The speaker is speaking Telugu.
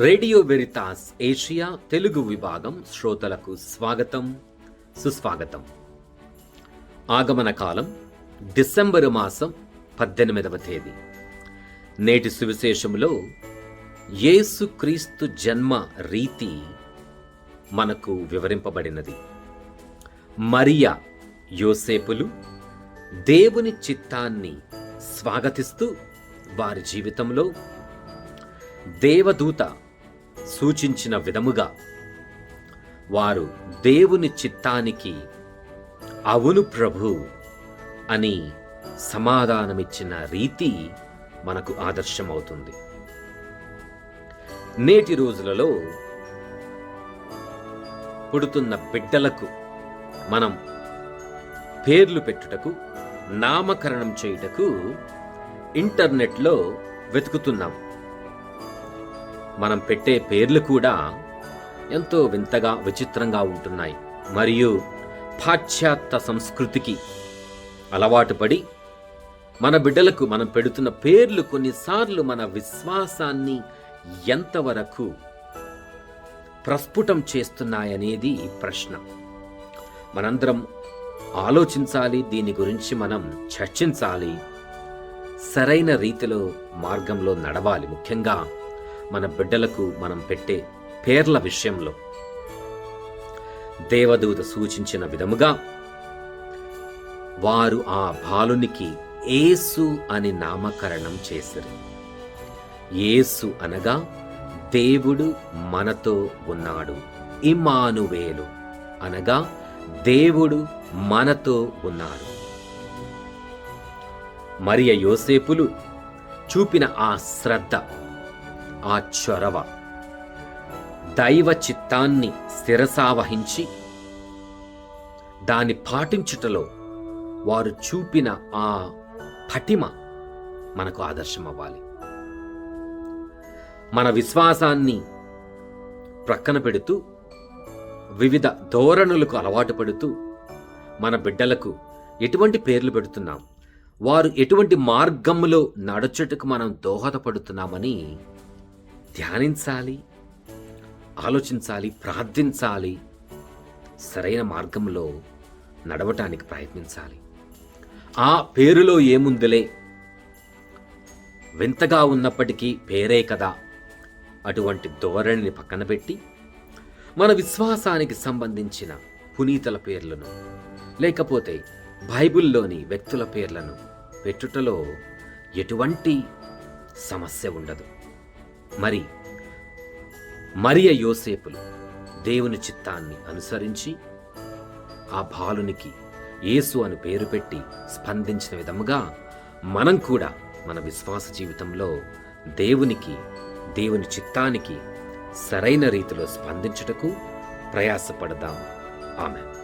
రేడియో వెరితాస్ ఏషియా తెలుగు విభాగం శ్రోతలకు స్వాగతం సుస్వాగతం. ఆగమన కాలం డిసెంబరు మాసం పద్దెనిమిదవ తేదీ. నేటి సువిశేషంలో యేసుక్రీస్తు జన్మ రీతి మనకు వివరింపబడినది. మరియా యోసేపులు దేవుని చిత్తాన్ని స్వాగతిస్తూ వారి జీవితంలో దేవదూత సూచించిన విధముగా వారు దేవుని చిత్తానికి అవును ప్రభు అని సమాధానమిచ్చిన రీతి మనకు ఆదర్శమవుతుంది. నేటి రోజులలో పుడుతున్న బిడ్డలకు మనం పేర్లు పెట్టుటకు నామకరణం చేయుటకు ఇంటర్నెట్లో వెతుకుతున్నాం. మనం పెట్టే పేర్లు కూడా ఎంతో వింతగా విచిత్రంగా ఉంటున్నాయి. మరియు పాశ్చాత్య సంస్కృతికి అలవాటు పడి మన బిడ్డలకు మనం పెడుతున్న పేర్లు కొన్నిసార్లు మన విశ్వాసాన్ని ఎంతవరకు ప్రస్ఫుటం చేస్తున్నాయనేది ప్రశ్న. మనందరం ఆలోచించాలి దీని గురించి మనం చర్చించాలి. సరైన రీతిలో మార్గంలో నడవాలి ముఖ్యంగా. మన బిడ్డలకు మనం పెట్టే పేర్ల విషయంలో దేవదూత సూచించిన విధముగా వారు ఆ బాలునికి ఏసు అని నామకరణం చేశారు ఏసు అనగా దేవుడు మనతో ఉన్నాడు. ఇమానువేలు అనగా దేవుడు మనతో ఉన్నాడు. మరియ యోసేపులు చూపిన ఆ శ్రద్ధ ఆ చొరవ దైవ చిత్తాన్ని స్థిరసావహించి దాన్ని పాటించుటలో వారు చూపిన ఆ పటిమ మనకు ఆదర్శం అవ్వాలి మన విశ్వాసాన్ని ప్రక్కన పెడుతూ వివిధ ధోరణులకు అలవాటు పడుతూ మన బిడ్డలకు ఎటువంటి పేర్లు పెడుతున్నాం? వారు ఎటువంటి మార్గంలో నడుచుటకు మనం దోహదపడుతున్నామని ధ్యానించాలి ఆలోచించాలి ప్రార్థించాలి సరైన మార్గంలో నడవటానికి ప్రయత్నించాలి. ఆ పేరులో ఏముందిలే? వింతగా ఉన్నప్పటికీ పేరే కదా. అటువంటి ధోరణిని పక్కన పెట్టి మన విశ్వాసానికి సంబంధించిన పునీతల పేర్లను లేకపోతే బైబిల్లోని వ్యక్తుల పేర్లను పెట్టుటలో ఎటువంటి సమస్య ఉండదు. మరి మరియ యోసేపులు దేవుని చిత్తాన్ని అనుసరించి ఆ బాలునికి యేసు అని పేరు పెట్టి స్పందించిన విధముగా మనం కూడా మన విశ్వాస జీవితంలో దేవునికి దేవుని చిత్తానికి సరైన రీతిలో స్పందించుటకు ప్రయాసపడదాం. ఆమె